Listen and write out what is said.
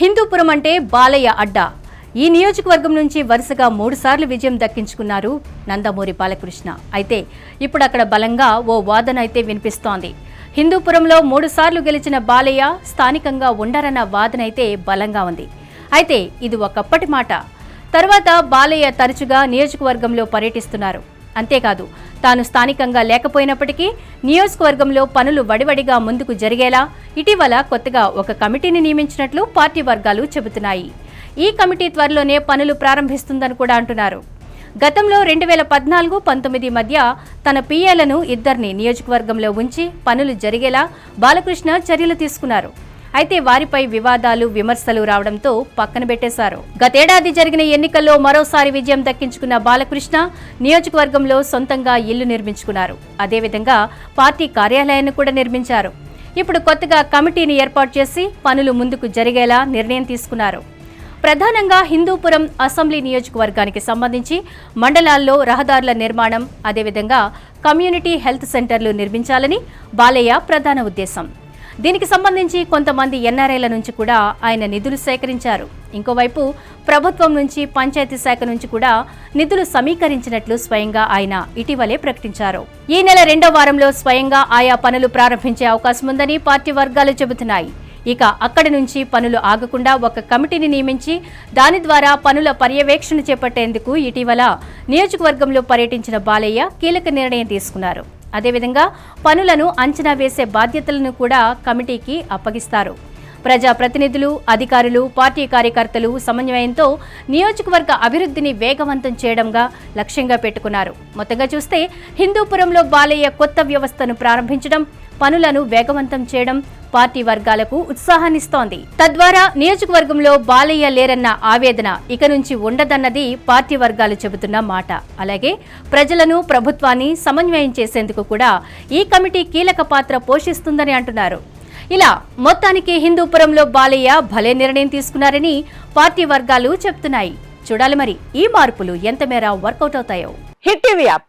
హిందూపురం అంటే బాలయ్య అడ్డా. ఈ నియోజకవర్గం నుంచి వరుసగా మూడుసార్లు విజయం దక్కించుకున్నారు నందమూరి బాలకృష్ణ. అయితే ఇప్పుడు అక్కడ బలంగా ఓ వాదన అయితే వినిపిస్తోంది. హిందూపురంలో మూడుసార్లు గెలిచిన బాలయ్య స్థానికంగా ఉండరన్న వాదన అయితే బలంగా ఉంది. అయితే ఇది ఒకప్పటి మాట. తర్వాత బాలయ్య తరచుగా నియోజకవర్గంలో పర్యటిస్తున్నారు. అంతేకాదు తాను స్థానికంగా లేకపోయినప్పటికీ నియోజకవర్గంలో పనులు వడివడిగా ముందుకు జరిగేలా ఇటీవల కొత్తగా ఒక కమిటీని నియమించినట్లు పార్టీ వర్గాలు చెబుతున్నాయి. ఈ కమిటీ త్వరలోనే పనులు ప్రారంభిస్తుందని కూడా అంటున్నారు. గతంలో రెండు వేల పద్నాలుగు పంతొమ్మిది మధ్య తన పీఏలను ఇద్దరిని నియోజకవర్గంలో ఉంచి పనులు జరిగేలా బాలకృష్ణ చర్యలు తీసుకున్నారు. అయితే వారిపై వివాదాలు విమర్శలు రావడంతో పక్కన పెట్టేశారు. గతేడాది జరిగిన ఎన్నికల్లో మరోసారి విజయం దక్కించుకున్న బాలకృష్ణ నియోజకవర్గంలో సొంతంగా ఇల్లు నిర్మించుకున్నారు. అదేవిధంగా పార్టీ కార్యాలయాన్ని కూడా నిర్మించారు. ఇప్పుడు కొత్తగా కమిటీని ఏర్పాటు చేసి పనులు ముందుకు జరిగేలా నిర్ణయం తీసుకున్నారు. ప్రధానంగా హిందూపురం అసెంబ్లీ నియోజకవర్గానికి సంబంధించి మండలాల్లో రహదారుల నిర్మాణం అదేవిధంగా కమ్యూనిటీ హెల్త్ సెంటర్లు నిర్మించాలని బాలయ్య ప్రధాన ఉద్దేశం. దీనికి సంబంధించి కొంతమంది ఎన్ఆర్ఐల నుంచి కూడా ఆయన నిధులు సేకరించారు. ఇంకోవైపు ప్రభుత్వం నుంచి పంచాయతీ శాఖ నుంచి కూడా నిధులు సమీకరించినట్లు స్వయంగా ఆయన ఇటీవలే ప్రకటించారు. ఈ నెల రెండో వారంలో స్వయంగా ఆయా పనులు ప్రారంభించే అవకాశం ఉందని పార్టీ వర్గాలు చెబుతున్నాయి. ఇక అక్కడి నుంచి పనులు ఆగకుండా ఒక కమిటీని నియమించి దాని ద్వారా పనుల పర్యవేక్షణ చేపట్టేందుకు ఇటీవల నియోజకవర్గంలో పర్యటించిన బాలయ్య కీలక నిర్ణయం తీసుకున్నారు. అదేవిధంగా పనులను అంచనా వేసే బాధ్యతలను కూడా కమిటీకి అప్పగిస్తారు. ప్రజా ప్రతినిధులు అధికారులు పార్టీ కార్యకర్తలు సమన్వయంతో నియోజకవర్గ అభివృద్ధిని వేగవంతం చేయడంగా లక్ష్యంగా పెట్టుకున్నారు. మొత్తంగా చూస్తే హిందూపురంలో బాలయ్య కొత్త వ్యవస్థను ప్రారంభించడం పనులను వేగవంతం చేయడం పార్టీ వర్గాలకు ఉత్సాహాన్నిస్తోంది. తద్వారా నియోజకవర్గంలో బాలయ్య లేరన్న ఆవేదన ఇక నుంచి ఉండదన్నది పార్టీ వర్గాలు చెబుతున్న మాట. అలాగే ప్రజలను ప్రభుత్వాన్ని సమన్వయం చేసేందుకు కూడా ఈ కమిటీ కీలక పాత్ర పోషిస్తుందని అంటున్నారు. ఇలా మొత్తానికి హిందూపురంలో బాలయ్య భలే నిర్ణయం తీసుకున్నారని పార్టీ వర్గాలు చెప్తున్నాయి. చూడాలి మరి ఈ మార్పులు ఎంత మేర వర్కౌట్ అవుతాయో. Hit TV app.